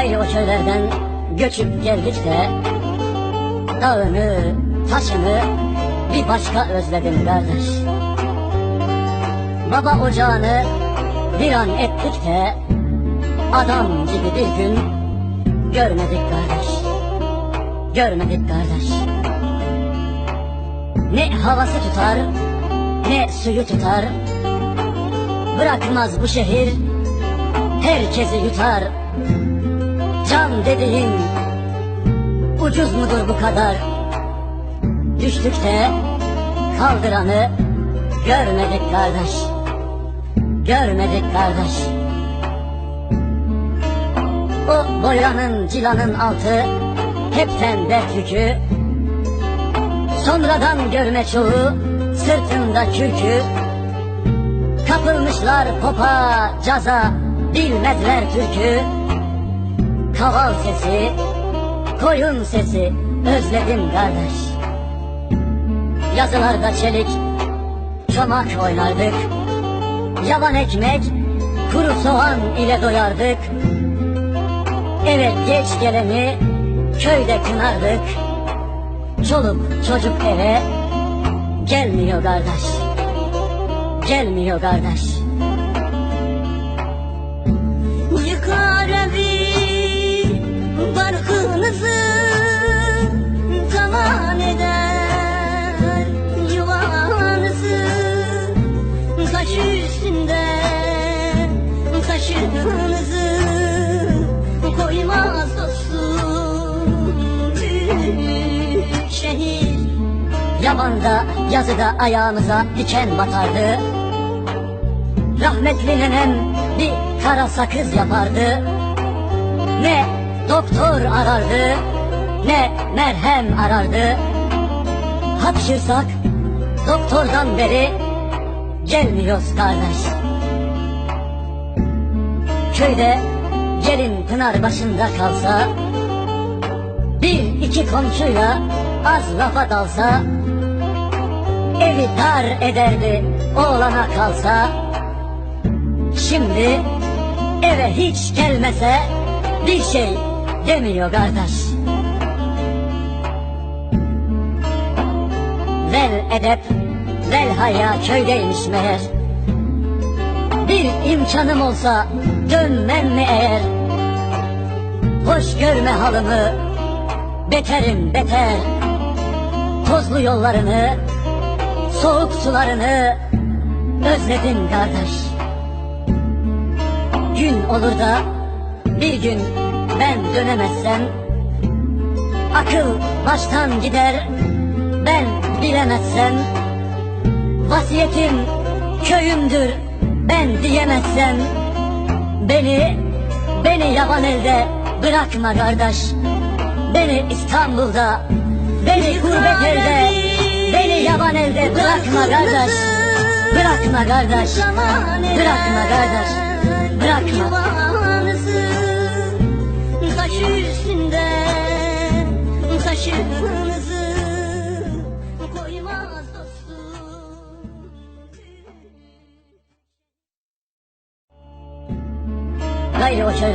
Gayrı o köylerden göçüp geldik de Dağını, taşını bir başka özledim kardeş. Baba ocağını bir an ettik de Adam gibi bir gün görmedik kardeş. Görmedik kardeş. Ne havası tutar ne suyu tutar. Bırakmaz bu şehir herkesi yutar Can dediğin ucuz mudur bu kadar? Düştükte kaldıranı görmedik kardeş Görmedik kardeş. O boyanın cilanın altı hepten dert yükü Sonradan görme çoğu sırtında kürkü Kapılmışlar popa caza bilmezler türkü Kaval sesi koyun sesi özledim kardeş. Yazılarda çelik çomak oynardık. Yavan ekmek kuru soğan ile doyardık. Evet geç geleni köyde kınardık. Çoluk çocuk eve gelmiyor kardeş. Gelmiyor kardeş taşınızı Koymaz şehir Yabanda yazıda ayağımıza diken batardı. Rahmetli nenem bir kara sakız yapardı. Ne doktor arardı ne merhem arardı. Hapşırsak doktordan beri gelmiyoruz kardeş Köyde gelin pınar başında kalsa Bir iki komşuyla az lafa dalsa Evi dar ederdi oğlana kalsa Şimdi eve hiç gelmese bir şey demiyor kardeş. Vel edep, vel haya köydeymiş meğer. Bir imkanım olsa dönmem mi eğer? Hoş görme halımı, beterim beter. Tozlu yollarını, soğuk sularını özledim kardeş. Gün olur da bir gün ben dönemezsem Akıl baştan gider ben bilemezsem. Vasiyetim köyümdür ben diyemezsem Beni, beni yaban elde bırakma kardeş. Beni İstanbul'da, beni gurbet elde Beni yaban elde bırakma kardeş. Bırakma kardeş, bırakma kardeş Bırakma. Yuvanızı taş üstünde taşınızı はい、了承